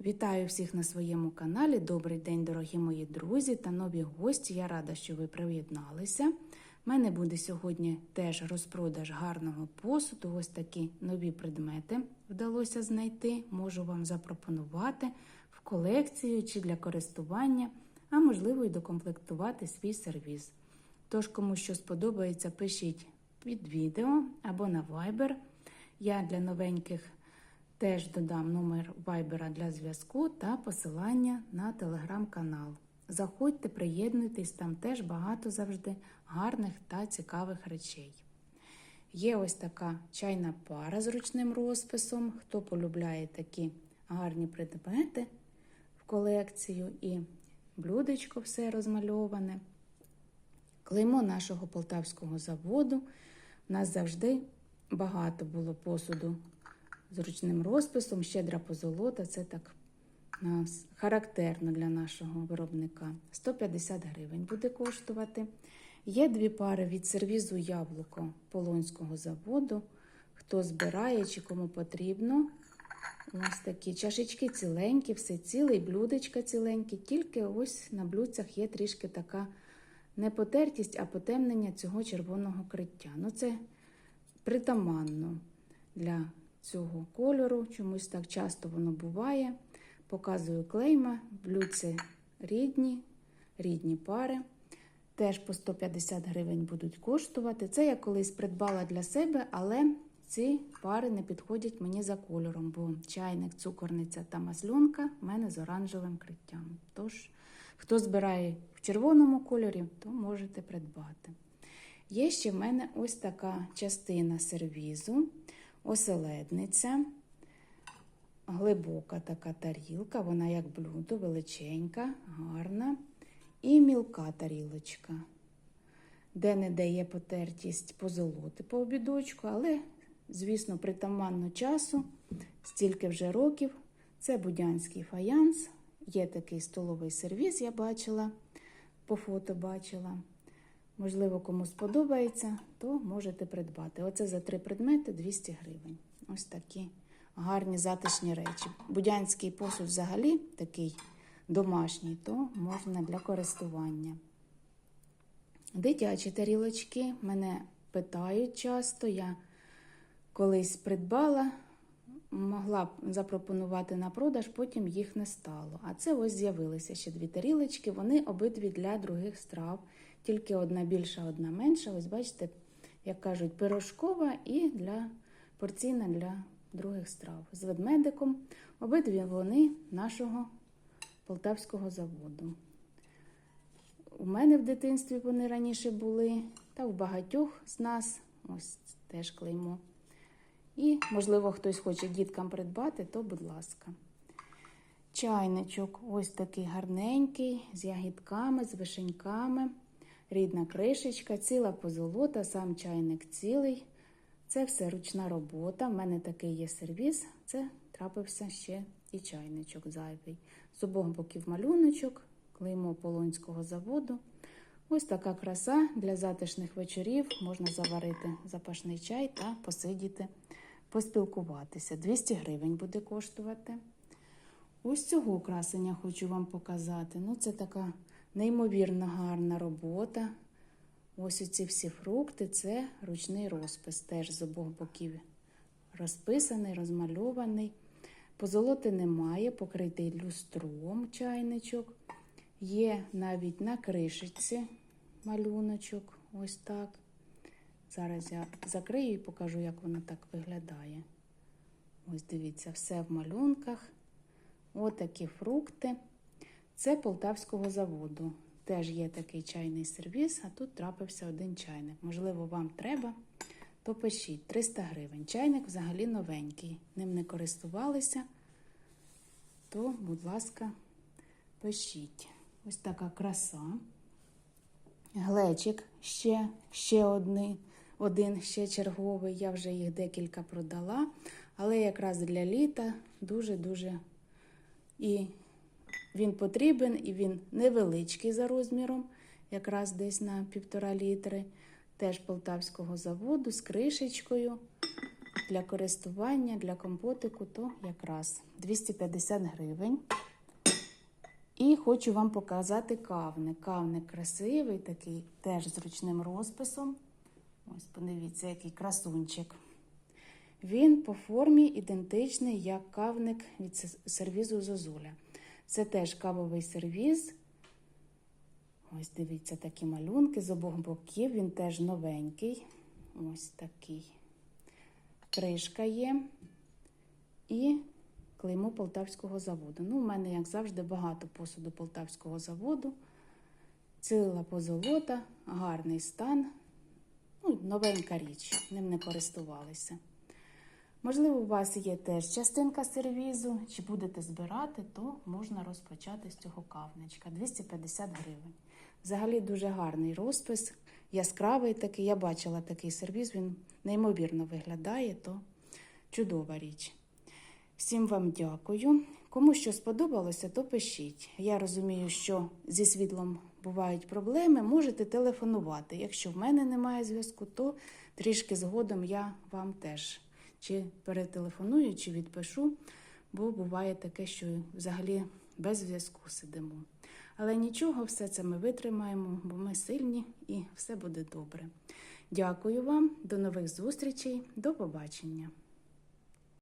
Вітаю всіх на своєму каналі. Добрий день, дорогі мої друзі та нові гості. Я рада, що ви приєдналися. У мене буде сьогодні теж розпродаж гарного посуду. Ось такі нові предмети вдалося знайти. Можу вам запропонувати в колекцію чи для користування, а можливо і докомплектувати свій сервіс. Тож, кому що сподобається, пишіть під відео або на Viber. Я для новеньких теж додам номер вайбера для зв'язку та посилання на телеграм-канал. Заходьте, приєднуйтесь, там теж багато завжди гарних та цікавих речей. Є ось така чайна пара з ручним розписом. Хто полюбляє такі гарні предмети в колекцію і блюдечко все розмальоване. Клеймо нашого полтавського заводу. У нас завжди багато було посуду з ручним розписом, щедра позолота. Це так характерно для нашого виробника. 150 гривень буде коштувати. Є дві пари від сервізу яблуко Полонського заводу. Хто збирає чи кому потрібно. Ось такі чашечки ціленькі, все ціле, і блюдечка ціленькі, тільки ось на блюдцях є трішки така не потертість, а потемнення цього червоного криття. Ну, це притаманно для цього кольору. Чомусь так часто воно буває. Показую клейма, блюдці рідні, рідні пари. Теж по 150 гривень будуть коштувати. Це я колись придбала для себе, але ці пари не підходять мені за кольором, бо чайник, цукорниця та маслюнка в мене з оранжевим криттям. Тож, хто збирає в червоному кольорі, то можете придбати. Є ще в мене ось така частина сервізу, оселедниця, глибока така тарілка, вона як блюдо, величенька, гарна. І мілка тарілочка, де не дає потертість позолоти по обідочку, але, звісно, притаманно часу, стільки вже років. Це будянський фаянс. Є такий столовий сервіз, я бачила, по фото бачила. Можливо, кому сподобається, то можете придбати. Оце за три предмети 200 гривень. Ось такі гарні затишні речі. Будянський посуд взагалі такий домашній, то можна для користування. Дитячі тарілочки мене питають часто. Я колись придбала, могла запропонувати на продаж, потім їх не стало. А це ось з'явилися ще дві тарілочки. Вони обидві для других страв. Тільки одна більша, одна менша. Ось бачите, як кажуть, пирожкова і для порційна для других страв. З ведмедиком. Обидві вони нашого полтавського заводу. У мене в дитинстві вони раніше були, та в багатьох з нас ось теж клеймо. І, можливо, хтось хоче діткам придбати, то будь ласка. Чайничок ось такий гарненький, з ягідками, з вишеньками, рідна кришечка, ціла позолота, сам чайник цілий. Це все ручна робота. У мене такий є сервіс. Це трапився ще і чайничок зайвий. З обох боків малюночок, клеймо Полонського заводу. Ось така краса для затишних вечорів. Можна заварити запашний чай та посидіти, поспілкуватися. 200 гривень буде коштувати. Ось цього красення хочу вам показати. Ну, Це така неймовірно гарна робота. Ось оці всі фрукти це ручний розпис. Теж з обох боків розписаний, розмальований. Позолоти немає, покритий люстром чайничок. Є навіть на кришечці малюночок. Ось так. Зараз я закрию і покажу, як воно так виглядає. Ось дивіться, все в малюнках. Отакі фрукти. Це полтавського заводу. Теж є такий чайний сервіс, а тут трапився один чайник. Можливо, вам треба, то пишіть 300 гривень. Чайник взагалі новенький. Ним не користувалися, то, будь ласка, пишіть. Ось така краса. Глечик ще, ще один, один, ще черговий. Я вже їх декілька продала. Але якраз для літа дуже-дуже і він потрібен, і він невеличкий за розміром, якраз десь на півтора літри. Теж полтавського заводу з кришечкою. для користування, для компотику, то якраз 250 гривень. І хочу вам показати кавник. Кавник красивий, такий теж з ручним розписом. Ось подивіться, який красунчик. Він по формі ідентичний, як кавник від сервізу Зозуля. Це теж кавовий сервіз. Ось дивіться такі малюнки з обох боків. Він теж новенький. Ось такий. Кришка є. І клеймо Полтавського заводу. Ну, у мене, як завжди, багато посуду Полтавського заводу. Ціла позолота, гарний стан. Новенька річ, ним не користувалися. Можливо, у вас є теж частинка сервізу, чи будете збирати, то можна розпочати з цього кавничка 250 гривень. Взагалі дуже гарний розпис, яскравий такий. Я бачила такий сервіз, він неймовірно виглядає, то чудова річ. Всім вам дякую. Кому що сподобалося, то пишіть. Я розумію, що зі світлом бувають проблеми, можете телефонувати. Якщо в мене немає зв'язку, то трішки згодом я вам теж чи перетелефоную, чи відпишу, бо буває таке, що взагалі без зв'язку сидимо. Але нічого, все це ми витримаємо, бо ми сильні і все буде добре. Дякую вам, до нових зустрічей, до побачення.